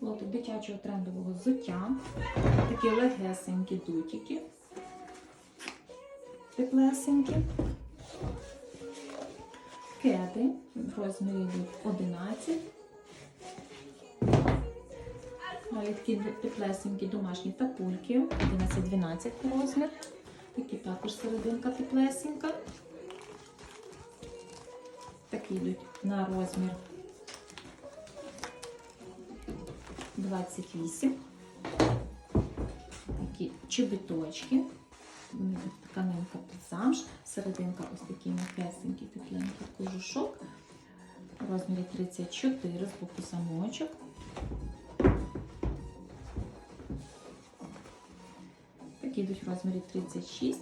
лотик дитячого трендового взуття. Такі легесенькі дутики. Теплесенькі. Кеди в розмірі йдуть 11. Далі такі теплесенькі домашні тапульки 11-12 розмір. Такі також серединка теплесенька. Такі йдуть на розмір 28. Такі чобіточки. М, Тканинка під замш, серединка ось такий м'якесенький, тепленький кожушок. В розмірі 34 з боку замочок. Такі йдуть в розмірі 36.